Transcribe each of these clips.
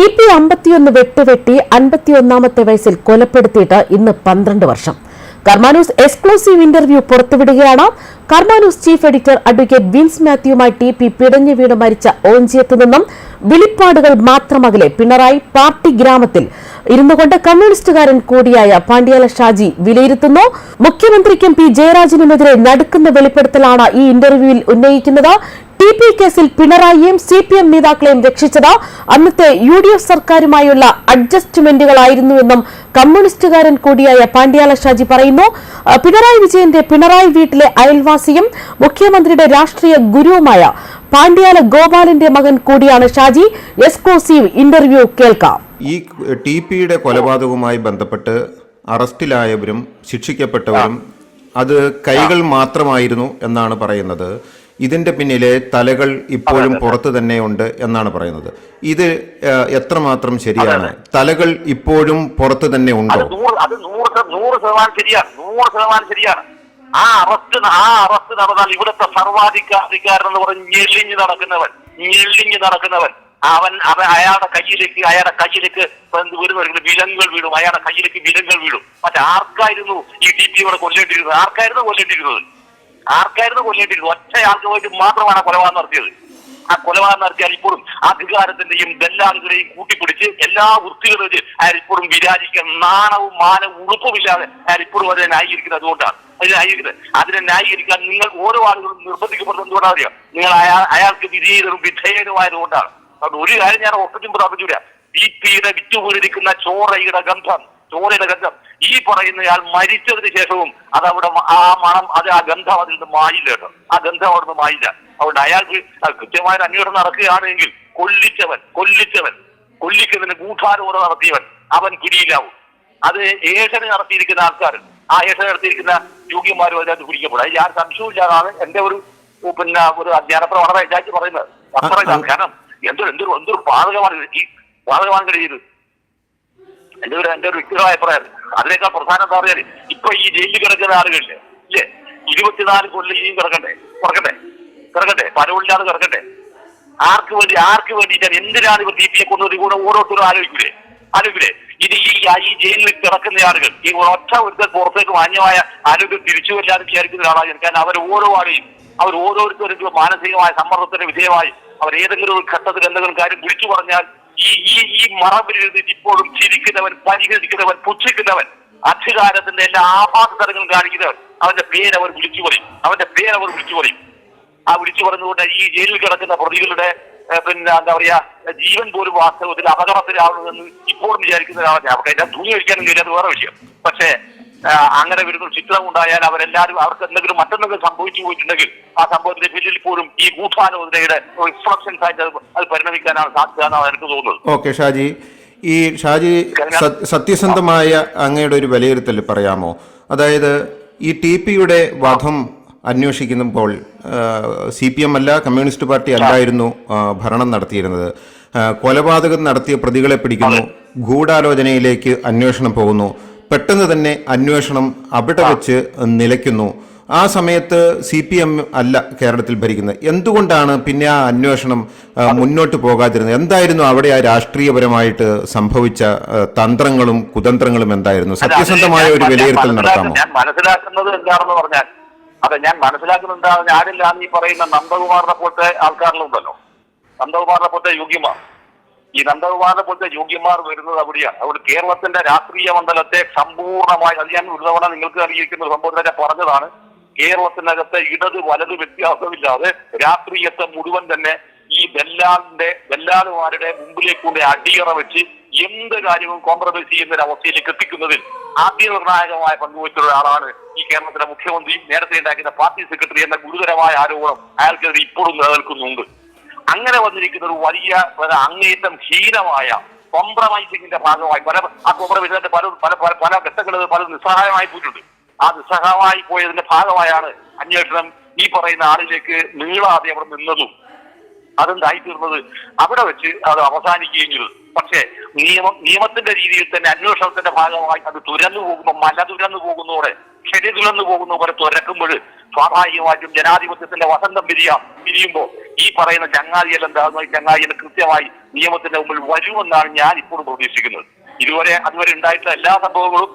T P അമ്പത്തിയൊന്ന് വെട്ടുവെട്ടി അൻപത്തിയൊന്നാമത്തെ വയസ്സിൽ കൊലപ്പെടുത്തിയിട്ട് ഇന്ന് പന്ത്രണ്ട് വർഷം. Karma News exclusive interview പുറത്തുവിടുകയാണ്. Karma News chief editor advocate Vince മാത്യുവുമായി T P പിടഞ്ഞു വീണ് മരിച്ച ഓഞ്ചിയത്ത് നിന്നും വിളിപ്പാടുകൾ മാത്രമകലെ പിണറായി പാർട്ടി ഗ്രാമത്തിൽ. ഇരുന്നു കൊണ്ട് കമ്മ്യൂണിസ്റ്റുകാരൻ കൂടിയായ പാണ്ഡ്യാല ഷാജി വിലയിരുത്തുന്നു. മുഖ്യമന്ത്രിക്കും പി ജയരാജനുമെതിരെ നടുക്കുന്ന വെളിപ്പെടുത്തലാണ് ഈ ഇന്റർവ്യൂവിൽ ഉന്നയിക്കുന്നത്. ടി പി കേസിൽ പിണറായിയും സി പി എം നേതാക്കളെയും രക്ഷിച്ചത് അന്നത്തെ യു ഡി എഫ് സർക്കാരുമായുള്ള അഡ്ജസ്റ്റ്മെന്റുകളായിരുന്നുവെന്നും കമ്മ്യൂണിസ്റ്റുകാരൻ കൂടിയായ പാണ്ഡ്യാല ഷാജി പറയുന്നു. പിണറായി വിജയന്റെ പിണറായി വീട്ടിലെ അയൽവാസിയും മുഖ്യമന്ത്രിയുടെ രാഷ്ട്രീയ ഗുരുവുമായ പാണ്ഡ്യാല ഗോപാലിന്റെ മകൻ കൂടിയാണ് ഷാജി. എക്സ്ക്ലൂസീവ് ഇന്റർവ്യൂ കേൾക്കാം. ഈ ടി പിയുടെ കൊലപാതകവുമായി ബന്ധപ്പെട്ട് അറസ്റ്റിലായവരും ശിക്ഷിക്കപ്പെട്ടവരും അത് കൈകൾ മാത്രമായിരുന്നു എന്നാണ് പറയുന്നത്. ഇതിന്റെ പിന്നിലെ തലകൾ ഇപ്പോഴും പുറത്തു തന്നെയുണ്ട് എന്നാണ് പറയുന്നത്. ഇത് എത്രമാത്രം ശരിയാണ്? തലകൾ ഇപ്പോഴും പുറത്തു തന്നെ ഉണ്ടോ? അത് നൂറ് നൂറ് ശത- നൂറ് ശതമാനം ശരിയാണ്. നൂറ് ശതമാനം ശരിയാണ്. ആ അറസ്റ്റ് ആ അറസ്റ്റ് നടന്നാൽ ഇവിടുത്തെ സർവാധികാരികാരൻ എന്ന് പറഞ്ഞ് ഞെളിഞ്ഞ് നടക്കുന്നവൻ ഞെളിഞ്ഞ് നടക്കുന്നവൻ അവൻ അവൻ അയാളുടെ കയ്യിലേക്ക് അയാളുടെ കയ്യിലേക്ക് വരുന്നവർക്ക് വിലങ്ങൾ വീഴും. അയാളുടെ കയ്യിലേക്ക് വിലങ്ങൾ വീഴും. മറ്റേ ആർക്കായിരുന്നു ഈ ടി പി ഇവിടെ കൊല്ലേണ്ടിയിരുന്നത്? ആർക്കായിരുന്നു കൊല്ലേണ്ടിയിരുന്നത്? ആർക്കായിരുന്നു കൊല്ലേണ്ടിയിരുന്നത് ഒറ്റയാൾക്ക് വേണ്ടി മാത്രമാണ് കൊലപാതകം നടത്തിയത്. ആ കൊലപാതകം നടത്തിയാൽ ഇപ്പോഴും അധികാരത്തിന്റെയും ദല്ലാളികളെയും കൂട്ടിപ്പിടിച്ച് എല്ലാ വൃത്തികളും വെച്ച് അയാൾ ഇപ്പോഴും വിരാജിക്കാൻ നാണവും മാനവും ഉളുപ്പുമില്ലാതെ അയാൾ ഇപ്പോഴും അതിനെ ന്യായീകരിക്കുന്നത് അതുകൊണ്ടാണ്. അതിനെ ന്യായീകരിക്കുന്നത്. അതിനെ ന്യായീകരിക്കാൻ നിങ്ങൾ ഓരോ ആളുകളും നിർബന്ധിക്കപ്പെടുന്നത് എന്തുകൊണ്ടാണ് അറിയാം? നിങ്ങൾ അയാൾ അയാൾക്ക് വിധേയരും വിധേയനുമായതുകൊണ്ടാണ്. അതുകൊണ്ട് ഒരു കാര്യം ഞാൻ ഒപ്പിച്ചും പ്രാപിച്ചില്ല ബി പിയുടെ വിറ്റുപോയിരിക്കുന്ന ചോറയുടെ ഗന്ധം ചോരയുടെ ഗന്ധം. ഈ പറയുന്നയാൾ മരിച്ചതിന് ശേഷവും അത് അവിടെ ആ മണം അത് ആ ഗന്ധം അതിൽ നിന്ന് മായില്ല കേട്ടോ. ആ ഗന്ധം അവിടെ നിന്ന് മായില്ല. അതുകൊണ്ട് അയാൾക്ക് കൃത്യമായ അന്വേഷണം നടക്കുകയാണെങ്കിൽ കൊല്ലിച്ചവൻ കൊല്ലിച്ചവൻ കൊല്ലിക്കുന്നതിന് ഗൂഢാലോചന നടത്തിയവൻ അവൻ പിടിയിലാവും അത് ഏഷന് നടത്തിയിരിക്കുന്ന ആൾക്കാർ ആ ഏഷന് നടത്തിയിരിക്കുന്ന യോഗ്യന്മാരും അതിനകത്ത് പിടിക്കപ്പെടും അതിൽ ഞാൻ സംശയമില്ലാതാണ് എന്റെ ഒരു പിന്നെ ഒരു അധ്യാനപ്രം വളരെ ഇതാക്കി പറയുന്നത്? അത്ര ഇതാണ് കാരണം എന്തൊരു എന്തൊരു എന്തൊരു പാതകമാണ്. ഈ പാതകമാണ് കഴിയത് എന്റെ ഒരു എന്റെ ഒരു വ്യക്തിപരമായ അഭിപ്രായം. അതിനേക്കാൾ പ്രധാനം എന്താ പറയാൻ ഇപ്പൊ ഈ ജയിലിൽ കിടക്കുന്ന ആളുകളില്ലേ ഇല്ലേ? ഇരുപത്തിനാല് കൊല്ലം ഇനിയും കിടക്കണ്ടേ? കിടക്കട്ടെ കിടക്കട്ടെ പരവില്ലാതെ കിടക്കട്ടെ ആർക്ക് വേണ്ടി ആർക്ക് വേണ്ടിയിട്ടാണ് എന്തിനാണ് ഇവർ എ കൊന്നത് കൂടെ ഓരോരുത്തരും ആലോചിക്കൂലേ? ആലോചിക്കൂലേ? ഇത് ഈ ഈ ജയിലിൽ കിടക്കുന്ന ആളുകൾ ഈ ഒറ്റ ഒരുത്തർ പുറത്തേക്ക് മാന്യമായ ആരോഗ്യം തിരിച്ചു വരില്ലാതെ വിചാരിക്കുന്ന ഒരാളാണ് ഞാൻ. കാരണം അവർ ഓരോ ആളെയും അവർ ഓരോരുത്തരും മാനസികമായ സമ്മർദ്ദത്തിന് വിധേയമായി അവർ ഏതെങ്കിലും ഒരു ഘട്ടത്തിൽ എന്തെങ്കിലും കാര്യം വിളിച്ചു പറഞ്ഞാൽ ഈ ഈ ഈ മറവിലിരുന്നിട്ട് ഇപ്പോഴും ചിരിക്കുന്നവൻ പരിഹരിക്കുന്നവൻ പുച്ഛിക്കുന്നവൻ അധികാരത്തിന്റെ എല്ലാ ആഭാസ തരങ്ങളും കാണിക്കുന്നവൻ അവന്റെ പേര് അവർ വിളിച്ചു പറയും. അവന്റെ പേര് അവർ വിളിച്ചു പറയും. ആ വിളിച്ചു പറഞ്ഞുകൊണ്ട് ഈ ജയിലിൽ കിടക്കുന്ന പ്രതികളുടെ പിന്നെ എന്താ പറയാ ജീവൻ പോലും വാസ്തവത്തിൽ അപകടത്തിലാവുന്നതെന്ന് ഇപ്പോഴും വിചാരിക്കുന്ന ഒരാളാണ് അവിടെ അവർക്ക് തൂങ്ങി കഴിക്കാനും കഴിയാതെ വേറെ വിഷയം. പക്ഷേ അങ്ങനെ വരുന്ന ചിത്രം ഉണ്ടായാൽ അവരെല്ലാവരും അവർക്ക് എന്തെങ്കിലും മറ്റെന്തെങ്കിലും സംഭവിച്ചു പോയിട്ടുണ്ടെങ്കിൽ ആ സംഭവത്തിന്റെ പിന്നിൽ പോലും ഈ ഗൂഢാലോചനയുടെ റിഫ്ലക്ഷൻസ് ആയിട്ട് അത് പരിണമിക്കാനാണ് സാധ്യത എന്നാണ് എനിക്ക് തോന്നുന്നത്. ഓക്കെ ഷാജി. ഈ ഷാജി സത്യസന്ധമായ അങ്ങയുടെ ഒരു വിലയിരുത്തൽ പറയാമോ? അതായത് ഈ ടി പിയുടെ വധം അന്വേഷിക്കുമ്പോൾ സി പി എം അല്ല കമ്മ്യൂണിസ്റ്റ് പാർട്ടി അല്ലായിരുന്നു ഭരണം നടത്തിയിരുന്നത്. കൊലപാതകം നടത്തിയ പ്രതികളെ പിടിക്കുന്നു ഗൂഢാലോചനയിലേക്ക് അന്വേഷണം പോകുന്നു. പെട്ടെന്ന് തന്നെ അന്വേഷണം അവിടെ വെച്ച് നിലയ്ക്കുന്നു. ആ സമയത്ത് സി പി എം അല്ല കേരളത്തിൽ ഭരിക്കുന്നത്. എന്തുകൊണ്ടാണ് പിന്നെ ആ അന്വേഷണം മുന്നോട്ട് പോകാതിരുന്നത്? എന്തായിരുന്നു അവിടെ ആ രാഷ്ട്രീയപരമായിട്ട് സംഭവിച്ച തന്ത്രങ്ങളും കുതന്ത്രങ്ങളും എന്തായിരുന്നു? സത്യസന്ധമായ ഒരു വിലയിരുത്തൽ നടത്താമോ? ഞാൻ മനസ്സിലാക്കുന്നത് എന്താണെന്ന് പറഞ്ഞാൽ അതെ ഞാൻ മനസ്സിലാക്കുന്നത് എന്താണെന്ന് ഞാനില്ല ഈ പറയുന്ന നന്ദകുമാറിനെ പോലത്തെ ആൾക്കാരിലുണ്ടല്ലോ. നന്ദകുമാറിനെ പോലത്തെ യോഗ്യമാർ ഈ നന്ദകുമാരനെ പോലത്തെ യോഗ്യന്മാർ വരുന്നത് അവിടെയാണ്. അതുകൊണ്ട് കേരളത്തിന്റെ രാഷ്ട്രീയ മണ്ഡലത്തെ സമ്പൂർണമായി അത് ഞാൻ ഒരു തവണ നിങ്ങൾക്ക് അറിയിക്കുന്ന ഒരു സംഭവം തന്നെ പറഞ്ഞതാണ്. കേരളത്തിനകത്തെ ഇടത് വലത് വ്യത്യാസമില്ലാതെ രാഷ്ട്രീയത്തെ മുഴുവൻ തന്നെ ഈ ബെല്ലാലിന്റെ ബെല്ലാലുമാരുടെ മുമ്പിലേക്ക് കൊണ്ട് അടിയറ വെച്ച് എന്ത് കാര്യവും കോംപ്രമൈസ് ചെയ്യുന്ന ഒരു അവസ്ഥയിലേക്ക് എത്തിക്കുന്നതിൽ ആദ്യ നിർണായകമായ പങ്കുവച്ച ഒരാളാണ് ഈ കേരളത്തിലെ മുഖ്യമന്ത്രി നേരത്തെ ഉണ്ടാക്കിയ പാർട്ടി സെക്രട്ടറി എന്ന ഗുരുതരമായ ആരോപണം അയാൾക്കെതിരെ ഇപ്പോഴും നിലനിൽക്കുന്നുണ്ട്. അങ്ങനെ വന്നിരിക്കുന്ന ഒരു വലിയ അങ്ങേറ്റം ഹീനമായ കോംപ്രമൈസിങ്ങിന്റെ ഭാഗമായി പല ആ കോംപ്രമൈസിന്റെ പല പല പല പല ഘട്ടങ്ങളിൽ പല നിസ്സഹായമായി പോയിട്ടുണ്ട്. ആ നിസ്സഹായമായി പോയതിന്റെ ഭാഗമായാണ് അന്വേഷണം ഈ പറയുന്ന ആളിലേക്ക് നീളാതെ അവിടെ നിന്നതും അതെന്തായിത്തീർന്നത് അവിടെ വെച്ച് അത് അവസാനിക്കുകയും ചെയ്തു. പക്ഷേ നിയമം നിയമത്തിന്റെ രീതിയിൽ തന്നെ അന്വേഷണത്തിന്റെ ഭാഗമായി അത് തുരന്നു പോകുമ്പോൾ മല തുരന്നു പോകുന്നതോടെ ചെടി തുരന്നു പോകുന്ന പോലെ തുരക്കുമ്പോൾ സ്വാഭാവികമായിട്ടും ജനാധിപത്യത്തിന്റെ വസന്തം പിരിയാം പിരിയുമ്പോൾ ഈ പറയുന്ന ചങ്ങാതിയെല്ലാം എന്താകുന്ന ഈ ചങ്ങാതിയെ കൃത്യമായി നിയമത്തിന്റെ മുമ്പിൽ വരുമെന്നാണ് ഞാൻ ഇപ്പോൾ പ്രതീക്ഷിക്കുന്നത്. ഇതുവരെ അതുവരെ ഉണ്ടായിട്ടുള്ള എല്ലാ സംഭവങ്ങളും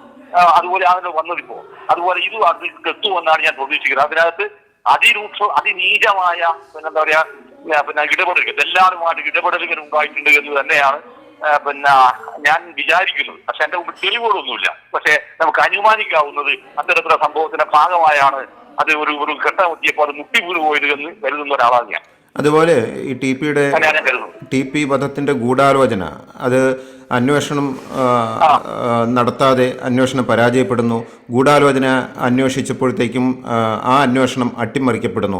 അതുപോലെ ആണ് വന്നതിപ്പോ. അതുപോലെ ഇതും അതിൽ കെത്തുമെന്നാണ് ഞാൻ പ്രതീക്ഷിക്കുന്നത്. അതിനകത്ത് അതിരൂക്ഷ അതിനീചമായ പിന്നെന്താ പറയാ പിന്നെ ഇടപെടലുകൾ. എല്ലാവരുമായിട്ട് ഇടപെടലുകൾ ഉണ്ടായിട്ടുണ്ട് എന്ന് തന്നെയാണ് പിന്നെ ഞാൻ വിചാരിക്കുന്നു. പക്ഷെ എന്റെ മുമ്പിൽ തെളിവുകളൊന്നുമില്ല. പക്ഷെ നമുക്ക് അനുമാനിക്കാവുന്നത് അത്തരത്തിലുള്ള സംഭവത്തിന്റെ ഭാഗമായാണ് അത് ഒരു ഒരു ഘട്ടം എത്തിയപ്പോൾ അത് മുട്ടി വീണ് പോയത് എന്ന് കരുതുന്ന ഒരാളാണ് ഞാൻ. അതുപോലെ ഈ ടി പിയുടെ ടി പി വധത്തിന്റെ ഗൂഢാലോചന. അത് അന്വേഷണം നടത്താതെ അന്വേഷണം പരാജയപ്പെടുന്നു. ഗൂഢാലോചന അന്വേഷിച്ചപ്പോഴത്തേക്കും ആ, അന്വേഷണം അട്ടിമറിക്കപ്പെടുന്നു.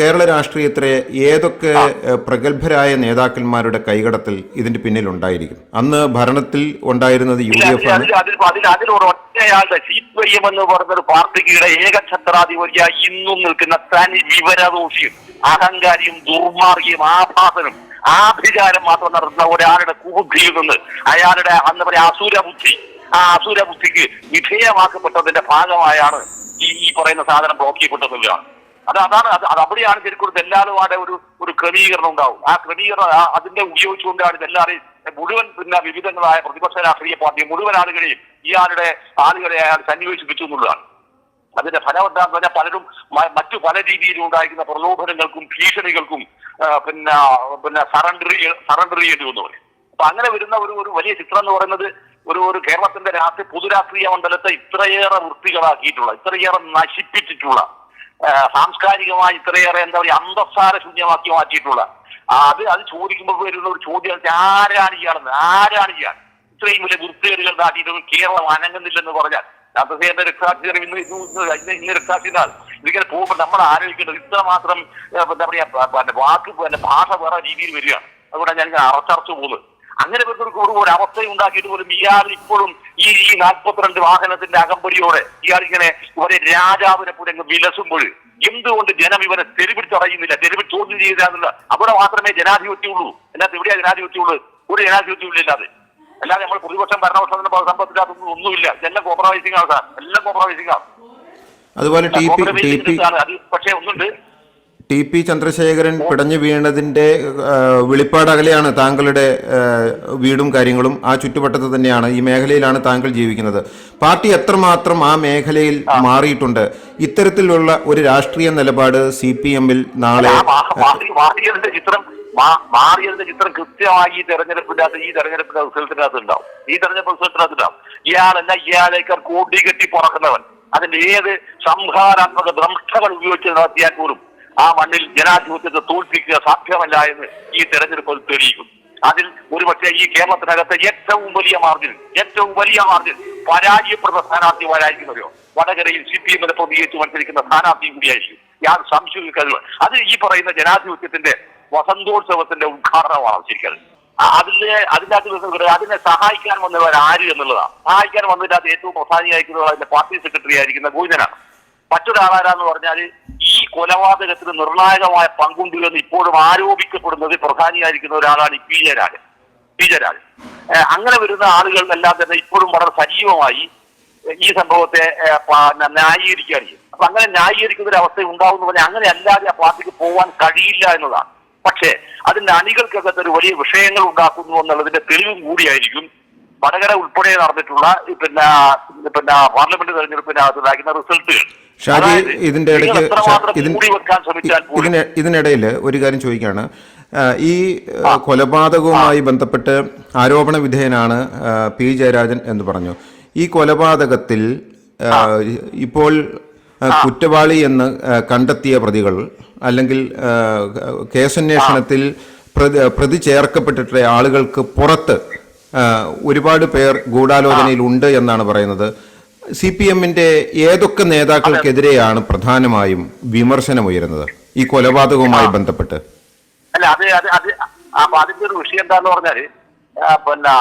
കേരള രാഷ്ട്രീയത്തിലെ ഏതൊക്കെ പ്രഗത്ഭരായ നേതാക്കന്മാരുടെ കൈകടത്തിൽ ഇതിന്റെ പിന്നിൽ ഉണ്ടായിരിക്കും അന്ന് ഭരണത്തിൽ ഉണ്ടായിരുന്നത് യു ഡി എഫ് ആണ്. അതിൽ അതിൽ അതിൽ അതിലൊരു ഒറ്റയാളുടെ സി പി ഐ എം എന്ന് പറഞ്ഞൊരു പാർട്ടിയുടെ ഏകഛത്രാധിപതിയായി ഇന്നും നിൽക്കുന്ന തനി വിവരദോഷിയും അഹങ്കാരിയും ദുർമാർഗിയും ആഭാസനും ആഭിചാരം മാത്രം നടത്തുന്ന ഒരാളുടെ കുബുദ്ധിയിൽ നിന്ന് അയാളുടെ അന്ന് പറയാ അസുര ബുദ്ധി ആ അസുര ബുദ്ധിക്ക് വിധേയമാക്കപ്പെട്ടതിന്റെ ഭാഗമായാണ് ഈ ഈ പറയുന്ന സാധനം ബ്ലോക്ക് ചെയ്യപ്പെട്ടതെന്നുള്ളതാണ്. അത് അതാണ് അത് അത് അവിടെയാണ് ശരിക്കും എല്ലാവരുമായിട്ട് ഒരു ഒരു ക്രമീകരണം ഉണ്ടാവും. ആ ക്രമീകരണം അതിന്റെ ഉപയോഗിച്ചുകൊണ്ടാണ് ഇതെല്ലാവരെയും മുഴുവൻ പിന്നെ വിവിധങ്ങളായ പ്രതിപക്ഷ രാഷ്ട്രീയ പാർട്ടി മുഴുവൻ ആളുകളെയും ഈ ആളുടെ ആളുകളെ അയാൾ സന്നിവേശിപ്പിച്ചു എന്നുള്ളതാണ്. അതിന്റെ ഫലം എന്താന്ന് പറഞ്ഞാൽ പലരും മറ്റു പല രീതിയിലും ഉണ്ടായിരിക്കുന്ന പ്രലോഭനങ്ങൾക്കും ഭീഷണികൾക്കും പിന്നെ പിന്നെ സറണ്ടർ സറണ്ടർ ചെയ്യേണ്ടി വന്നു പറയും അപ്പൊ അങ്ങനെ വരുന്ന ഒരു ഒരു വലിയ ചിത്രം എന്ന് പറയുന്നത് ഒരു ഒരു കേരളത്തിന്റെ രാഷ്ട്രീയ പൊതുരാഷ്ട്രീയ മണ്ഡലത്തെ ഇത്രയേറെ വൃത്തികളാക്കിയിട്ടുള്ള ഇത്രയേറെ നശിപ്പിച്ചിട്ടുള്ള സാംസ്കാരികമായി ഇത്രയേറെ എന്താ പറയുക അന്തസ്സാര ശൂന്യമാക്കി മാറ്റിയിട്ടുള്ള അത് അത് ചോദിക്കുമ്പോൾ വരുന്ന ഒരു ചോദ്യം ആരാണ് ഇയാളെന്ന്? ആരാണ് ഇയാൾ? ഇത്രയും വലിയ വൃത്തികേടുകൾ നാട്ടിയിട്ട് കേരളം അനങ്ങുന്നില്ലെന്ന് പറഞ്ഞാൽ ചന്ദ്രസേനന്റെ രക്താക്ഷരം ഇന്ന് ഇന്ന് രക്താക്ഷിനാൽ ഇതിങ്ങനെ പോകുമ്പോൾ നമ്മൾ ആലോചിക്കേണ്ടത് ഇത്ര മാത്രം എന്താ പറയാ വാക്ക് ഭാഷ വേറെ രീതിയിൽ വരികയാണ്. അതുകൊണ്ടാണ് ഞാൻ അറച്ചറച്ചു പോകുന്നത്. അങ്ങനെ ഒരു ഒരു അവസ്ഥ ഉണ്ടാക്കിയിട്ട് പോലും ഇയാൾ ഇപ്പോഴും ഈ ഈ നാൽപ്പത്തിരണ്ട് വാഹനത്തിന്റെ അകമ്പടിയോടെ ഇയാൾ ഇങ്ങനെ ഇവരെ രാജാവിനെ പോലെ വിലസുമ്പോൾ എന്തുകൊണ്ട് ജനം ഇവരെ തെരുവിടിച്ചറിയുന്നില്ല തെരുവിൽ ചോദ്യം ചെയ്താന്നില്ല അവിടെ മാത്രമേ ജനാധിപത്യമുള്ളൂ. എന്നാൽ എവിടെയാ ജനാധിപത്യമുള്ളൂ ഒരു ജനാധിപത്യമുള്ളൂ ഇല്ലാതെ. അല്ലാതെ നമ്മൾ പ്രതിപക്ഷം ഭരണപക്ഷത്തിന്റെ സംഭവത്തിനകത്തൊന്നും ഒന്നുമില്ല. എല്ലാം കോംപ്രമൈസിംഗ് ആണ് സാർ. എല്ലാം കോംപ്രമൈസിംഗ് ആണ്. അതുപോലെ ടി പി ടി പി പക്ഷേ ഒന്നുണ്ട്. ടി പി ചന്ദ്രശേഖരൻ പിടഞ്ഞു വീണതിന്റെ വെളിപ്പാട് വെളിപ്പാടകലെയാണ് താങ്കളുടെ വീടും കാര്യങ്ങളും. ആ ചുറ്റുവട്ടത്ത് തന്നെയാണ് ഈ മേഖലയിലാണ് താങ്കൾ ജീവിക്കുന്നത്. പാർട്ടി എത്രമാത്രം ആ മേഖലയിൽ മാറിയിട്ടുണ്ട്? ഇത്തരത്തിലുള്ള ഒരു രാഷ്ട്രീയ നിലപാട് സി പി എമ്മിൽ നാളെ ചിത്രം മാറിയതിന്റെ ചിത്രം കൃത്യമായി ഈ തെരഞ്ഞെടുപ്പിന്റെ അകത്ത് ഈ തെരഞ്ഞെടുപ്പിന്റെ റിസൾട്ടിന്റെ അകത്ത് ഉണ്ടാവും ഈ തെരഞ്ഞെടുപ്പ് റിസൾട്ടിനകത്ത് ഉണ്ടാവും ഇയാളല്ല ഇയാളേക്കാൾ കോടി കെട്ടി പുറക്കുന്നവൻ. അതിന്റെ ഏത് സംഹാരാത്മക ദ്രംഷ്ടകൾ ഉപയോഗിച്ച് നടത്തിയാൽ പോലും ആ മണ്ണിൽ ജനാധിപത്യത്തെ തോൽപ്പിക്കുക സാധ്യമല്ല എന്ന് ഈ തെരഞ്ഞെടുപ്പ് തെളിയിക്കും. അതിൽ ഒരുപക്ഷെ ഈ കേരളത്തിനകത്ത് ഏറ്റവും വലിയ മാർജിൻ ഏറ്റവും വലിയ മാർജിൻ പരാജയപ്പെടുന്ന സ്ഥാനാർത്ഥിമാരായിരിക്കുന്നവരോ? വടകരയിൽ സി പി എമ്മിനെ പ്രതികരിച്ച് മത്സരിക്കുന്ന സ്ഥാനാർത്ഥിയും കൂടിയായിരിക്കും. യാതൊരു സംശയവും കഴിവ് അത് ഈ പറയുന്ന ജനാധിപത്യത്തിന്റെ വസന്തോത്സവത്തിന്റെ ഉദ്ഘാടനമാണ് ശരിക്കും അതിന്റെ അതിന്റെ അകത്ത് അതിനെ സഹായിക്കാൻ വന്നവർ ആര് എന്നുള്ളതാണ്. സഹായിക്കാൻ വന്നതിന്റെ അകത്ത് ഏറ്റവും പ്രധാനിയായിരിക്കുന്നത് അതിന്റെ പാർട്ടി സെക്രട്ടറി ആയിരിക്കുന്ന ഗോവിന്ദനാണ്. മറ്റൊരാളാരാന്ന് പറഞ്ഞാൽ ഈ കൊലപാതകത്തിന് നിർണായകമായ പങ്കുണ്ട് എന്ന് ഇപ്പോഴും ആരോപിക്കപ്പെടുന്നത് പ്രധാനിയായിരിക്കുന്ന ഒരാളാണ് ഈ പി ജയരാജൻ പി അങ്ങനെ വരുന്ന ആളുകൾ എല്ലാം തന്നെ ഇപ്പോഴും വളരെ സജീവമായി ഈ സംഭവത്തെ ന്യായീകരിക്കുകയാണ് ചെയ്യും അപ്പൊ അങ്ങനെ ന്യായീകരിക്കുന്ന ഒരു അവസ്ഥ ഉണ്ടാവുന്ന പറഞ്ഞാൽ അങ്ങനെ അല്ലാതെ ആ പാർട്ടിക്ക് പോകാൻ കഴിയില്ല എന്നതാണ്. പക്ഷേ അതിന്റെ അണികൾക്കകത്ത് ഒരു വലിയ വിഷയങ്ങൾ ഉണ്ടാക്കുന്നു എന്നുള്ളതിന്റെ തെളിവും കൂടിയായിരിക്കും വടകര ഉൾപ്പെടെ നടന്നിട്ടുള്ള പിന്നെ പിന്നെ പാർലമെന്റ് തെരഞ്ഞെടുപ്പിനകത്ത് ഉണ്ടാക്കുന്ന റിസൾട്ടുകൾ. ഷാജി ഇതിന്റെ ഇടയ്ക്ക് ഇതിനിടയിൽ ഒരു കാര്യം ചോദിക്കുകയാണ് ഈ കൊലപാതകവുമായി ബന്ധപ്പെട്ട് ആരോപണ വിധേയനാണ് പി ജയരാജൻ എന്ന് പറഞ്ഞു. ഈ കൊലപാതകത്തിൽ ഇപ്പോൾ കുറ്റവാളി എന്ന് കണ്ടെത്തിയ പ്രതികൾ അല്ലെങ്കിൽ കേസന്വേഷണത്തിൽ പ്രതി ചേർക്കപ്പെട്ടിട്ടുള്ള ആളുകൾക്ക് പുറത്ത് ഒരുപാട് പേർ ഗൂഢാലോചനയിൽ ഉണ്ട് എന്നാണ് പറയുന്നത്. സി പി എമ്മിന്റെ ഏതൊക്കെ നേതാക്കൾക്കെതിരെയാണ് പ്രധാനമായും വിമർശനം ഉയരുന്നത് ഈ കൊലപാതകവുമായി ബന്ധപ്പെട്ട്. അല്ല അത് അത് അത് അപ്പൊ അതിന്റെ ഒരു വിഷയം എന്താന്ന് പറഞ്ഞാൽ പിന്നെ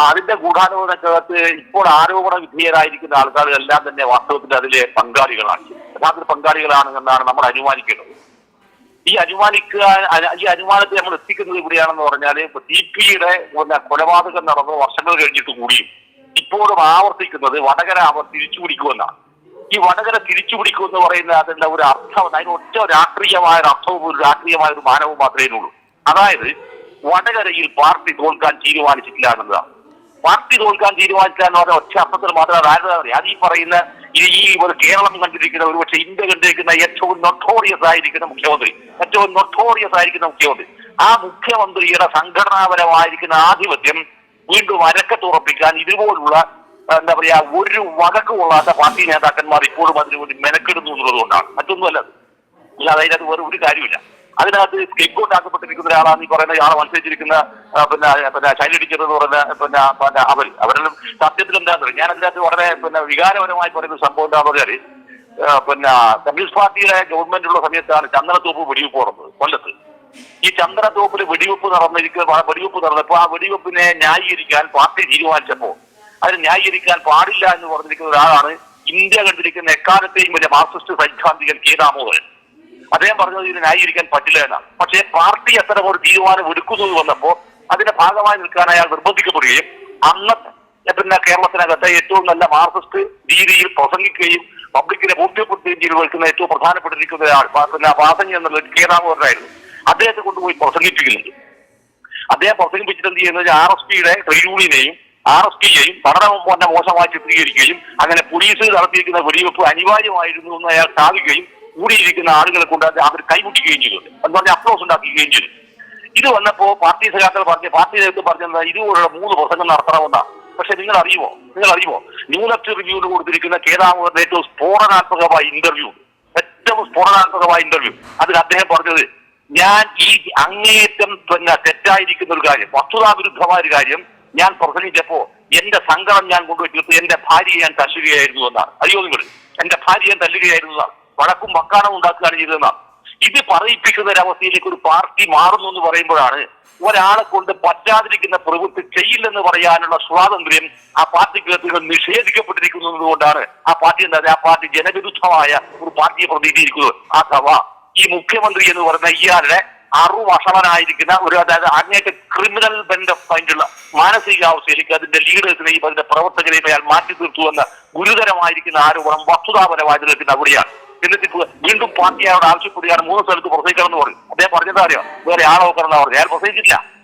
അതിന്റെ ഗൂഢാലോചനക്കകത്ത് ഇപ്പോൾ ആരോപണ വിധേയരായിരിക്കുന്ന ആൾക്കാരെല്ലാം തന്നെ വാസ്തവത്തിൽ അതിലെ പങ്കാളികളാണ്. യഥാർത്ഥത്തിൽ പങ്കാളികളാണ് എന്നാണ് നമ്മൾ അനുമാനിക്കുന്നത് ഈ അനുമാനിക്കുക ഈ അനുമാനത്തെ നമ്മൾ എത്തിക്കുന്നത് ഇവിടെയാണെന്ന് പറഞ്ഞാൽ ഇപ്പൊ ടി പിയുടെ കൊലപാതകം നടന്ന് വർഷങ്ങൾ കഴിഞ്ഞിട്ട് കൂടിയും ഇപ്പോഴും ആവർത്തിക്കുന്നത് വടകര അവർ തിരിച്ചു പിടിക്കുമെന്നാണ് ഈ വടകര തിരിച്ചു പിടിക്കുമെന്ന് പറയുന്ന അതിന്റെ ഒരു അർത്ഥം അതിന് ഒറ്റ രാഷ്ട്രീയമായ ഒരു അർത്ഥവും ഒരു രാഷ്ട്രീയമായ ഒരു മാനവും മാത്രമേ ഉള്ളൂ. അതായത് വടകരയിൽ പാർട്ടി തോൽക്കാൻ തീരുമാനിച്ചിട്ടില്ല എന്നതാണ് പാർട്ടി തോൽക്കാൻ തീരുമാനിക്കുക എന്ന് പറഞ്ഞ ഒറ്റ അർത്ഥത്തിൽ മാത്രമേ ആരുടെ അത് ഈ പറയുന്ന ഈ ഒരു കേരളം കണ്ടിരിക്കുന്ന ഒരുപക്ഷെ ഇന്ത്യ കണ്ടിരിക്കുന്ന ഏറ്റവും നൊട്ടോറിയസ് ആയിരിക്കുന്ന മുഖ്യമന്ത്രി. ഏറ്റവും നൊട്ടോറിയസ് ആയിരിക്കുന്ന മുഖ്യമന്ത്രി. ആ മുഖ്യമന്ത്രിയുടെ സംഘടനാപരമായിരിക്കുന്ന ആധിപത്യം വീണ്ടും അരക്കത്തുറപ്പിക്കാൻ ഇതുപോലുള്ള എന്താ പറയാ ഒരു വകക്ക് കൊള്ളാത്ത പാർട്ടി നേതാക്കന്മാർ ഇപ്പോഴും അതിനു വേണ്ടി മെനക്കെടുന്നു എന്നുള്ളത് കൊണ്ടാണ് മറ്റൊന്നുമല്ല. അല്ലാതെ അതിനകത്ത് വേറെ ഒരു കാര്യമില്ല അതിനകത്ത് സ്കെയ്ക്കോട്ട് ഉണ്ടാക്കപ്പെട്ടിരിക്കുന്ന ഒരാളാണ് ഈ പറയുന്ന ആളെ മത്സരിച്ചിരിക്കുന്ന പിന്നെ പിന്നെ ശൈലി ടീച്ചർ എന്ന് പറയുന്ന പിന്നെ പിന്നെ അവർ അവരെല്ലാം സത്യത്തിൽ എന്താ ഞാൻ അതിനകത്ത് വളരെ പിന്നെ വികാരപരമായി പറയുന്ന സംഭവം എന്താണെന്ന് പറഞ്ഞാൽ പിന്നെ കമ്മ്യൂണിസ്റ്റ് പാർട്ടിയുടെ ഗവൺമെന്റ് ഉള്ള സമയത്താണ് ചന്ദനത്തോപ്പ് വെടിവെപ്പ് നടന്നത് കൊല്ലത്ത്. ഈ ചന്ദ്രത്തോപ്പിൽ വെടിവെപ്പ് നടന്നിരിക്കുന്ന വെടിവെപ്പ് നടന്നപ്പോ ആ വെടിവെപ്പിനെ ന്യായീകരിക്കാൻ പാർട്ടി തീരുമാനിച്ചപ്പോ അതിന് ന്യായീകരിക്കാൻ പാടില്ല എന്ന് പറഞ്ഞിരിക്കുന്ന ഒരാളാണ് ഇന്ത്യ കണ്ടിരിക്കുന്ന എക്കാലത്തെയും വലിയ മാർക്സിസ്റ്റ് സൈദ്ധാന്തികൻ കെ ദാമോദരൻ. അദ്ദേഹം പറഞ്ഞത് ഇതിന് ന്യായീകരിക്കാൻ പറ്റില്ല എന്നാണ്. പക്ഷേ പാർട്ടി അത്തരം ഒരു തീരുമാനം എടുക്കുന്നു എന്ന് വന്നപ്പോ അതിന്റെ ഭാഗമായി നിൽക്കാൻ അയാൾ നിർബന്ധിക്കപ്പെടുകയും അന്ന് പിന്നെ കേരളത്തിനകത്തെ ഏറ്റവും നല്ല മാർക്സിസ്റ്റ് രീതിയിൽ പ്രസംഗിക്കുകയും പബ്ലിക്കിനെ ബോധ്യപ്പെടുത്തുകയും ചെയ്തു വയ്ക്കുന്ന ഏറ്റവും പ്രധാനപ്പെട്ടിരിക്കുന്ന ഒരാൾ പിന്നെ വാസങ്ങി എന്നുള്ള കേരളമായിരുന്നു അദ്ദേഹത്തെ കൊണ്ടുപോയി പ്രസംഗിപ്പിക്കുന്നുണ്ട്. അദ്ദേഹം പ്രസംഗിപ്പിച്ചിട്ട് എന്ത് ചെയ്യുന്നത് ആർ എസ് പിയുടെ ട്രേഡ് യൂണിയനെയും ആർ എസ് പിയെയും പഠനം തന്നെ മോശമായി ചിത്രീകരിക്കുകയും അങ്ങനെ പോലീസ് നടത്തിയിരിക്കുന്ന വെടിവെപ്പ് അനിവാര്യമായിരുന്നു എന്ന് അയാൾ സ്ഥാപിക്കുകയും കൂടിയിരിക്കുന്ന ആളുകളെ കൊണ്ട് അവർ കൈമുട്ടിക്കുകയും ചെയ്തു. എന്ന് പറഞ്ഞാൽ അപ്ലോസ് ഉണ്ടാക്കുകയും ചെയ്തു. ഇത് വന്നപ്പോ പാർട്ടി സഖാക്കൾ പറഞ്ഞ പാർട്ടി നേതൃത്വം പറഞ്ഞത് ഇതുപോലുള്ള മൂന്ന് പ്രസംഗം നടത്തണമെന്നാണ് പക്ഷെ നിങ്ങൾ അറിയുമോ നിങ്ങൾ അറിയുമോ ന്യൂനറ്റ് റിവ്യൂവിന് കൊടുത്തിരിക്കുന്ന കേരള ഏറ്റവും സ്ഫോടനാത്മകമായ ഇന്റർവ്യൂ ഏറ്റവും സ്ഫോടനാത്മകമായ ഇന്റർവ്യൂ അതിൽ അദ്ദേഹം പറഞ്ഞത് ഞാൻ ഈ അങ്ങേയറ്റം തന്നെ തെറ്റായിരിക്കുന്ന ഒരു കാര്യം വസ്തുതാവിരുദ്ധമായ ഒരു കാര്യം ഞാൻ പ്രസംഗിച്ചപ്പോ എന്റെ സങ്കടം ഞാൻ കൊണ്ടുപോയി തീർത്ത് എന്റെ ഭാര്യയെ ഞാൻ തല്ലുകയായിരുന്നു എന്നാണ്. അറിയോ നിങ്ങൾ എന്റെ ഭാര്യയെ തല്ലുകയായിരുന്നു എന്നാണ്. വഴക്കും വക്കാണവും ഉണ്ടാക്കുകയാണ് ചെയ്തതെന്നാണ് ഇത് പറയിപ്പിക്കുന്ന ഒരവസ്ഥയിലേക്ക് ഒരു പാർട്ടി മാറുന്നു എന്ന് പറയുമ്പോഴാണ് ഒരാളെ കൊണ്ട് പറ്റാതിരിക്കുന്ന പ്രവൃത്തി ചെയ്യില്ലെന്ന് പറയാനുള്ള സ്വാതന്ത്ര്യം ആ പാർട്ടിക്ക് നിഷേധിക്കപ്പെട്ടിരിക്കുന്നു എന്നതുകൊണ്ടാണ് ആ പാർട്ടി എന്താ ആ പാർട്ടി ജനവിരുദ്ധമായ ഒരു പാർട്ടിയെ പ്രതിനിധീകരിക്കുന്നത്. അഥവാ ഈ മുഖ്യമന്ത്രി എന്ന് പറയുന്ന ഇയാളുടെ അറുവഷളനായിരിക്കുന്ന ഒരു അതായത് അങ്ങേറ്റ ക്രിമിനൽ ബന്ധമായിട്ടുള്ള മാനസികാവസ്ഥയിലേക്ക് അതിന്റെ ലീഡേഴ്സിനെയും അതിന്റെ പ്രവർത്തകരെയും അയാൾ മാറ്റി തീർത്തു എന്ന ഗുരുതരമായിരിക്കുന്ന ആരോപണം വസ്തുതാപരമായി നിൽക്കുന്ന അവിടെയാണ്. ഇപ്പൊ വീണ്ടും പാർട്ടി അയാളോട് ആവശ്യപ്പെടുകയാണ്. മൂന്ന് സ്ഥലത്ത് പ്രസംഗിക്കണം എന്ന് പറയും. അദ്ദേഹം പറഞ്ഞത് അറിയാം? വേറെ ആളെ നോക്കണം അവർ പറഞ്ഞു അയാൾ പ്രസംഗിച്ചില്ല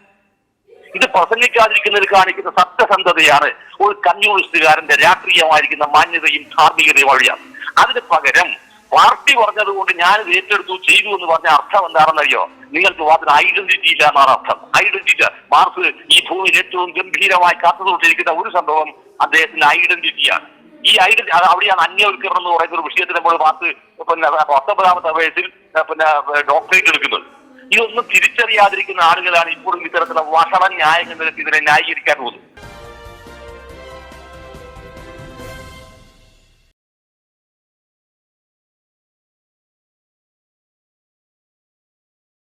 ഇത് പ്രസംഗിക്കാതിരിക്കുന്നതിൽ കാണിക്കുന്ന സത്യസന്ധതയാണ് ഒരു കമ്മ്യൂണിസ്റ്റുകാരന്റെ രാഷ്ട്രീയമായിരിക്കുന്ന മാന്യതയും ധാർമ്മികതയും വഴിയാണ് അതിന് പകരം പാർട്ടി പറഞ്ഞതുകൊണ്ട് ഞാൻ ഇത് ഏറ്റെടുത്തു ചെയ്തു എന്ന് പറഞ്ഞ അർത്ഥം എന്താണെന്നറിയോ നിങ്ങൾക്ക് അതിന് ഐഡന്റിറ്റി ഇല്ല എന്നാണ് അർത്ഥം. ഐഡന്റിറ്റി മാർക്ക് ഈ ഭൂമിയിൽ ഏറ്റവും ഗംഭീരമായി കാത്തുകൊണ്ടിരിക്കുന്ന ഒരു സംഭവം അദ്ദേഹത്തിന്റെ ഐഡന്റിറ്റിയാണ്. ഈ ഐഡന്റി അവിടെയാണ് അന്യവൽക്കരണം എന്ന് പറയുന്ന ഒരു വിഷയത്തിൽ നമ്മൾ വാർത്ത പിന്നെ പത്തൊമ്പതാമത്തെ വയസ്സിൽ പിന്നെ ഡോക്ടറേറ്റ് എടുക്കുന്നത്. ഇതൊന്നും തിരിച്ചറിയാതിരിക്കുന്ന ആളുകളാണ് ഇപ്പോഴും ഇത്തരത്തിലുള്ള വഷള ന്യായങ്ങൾ ഇതിനെ ന്യായീകരിക്കാൻ പോകുന്നത്.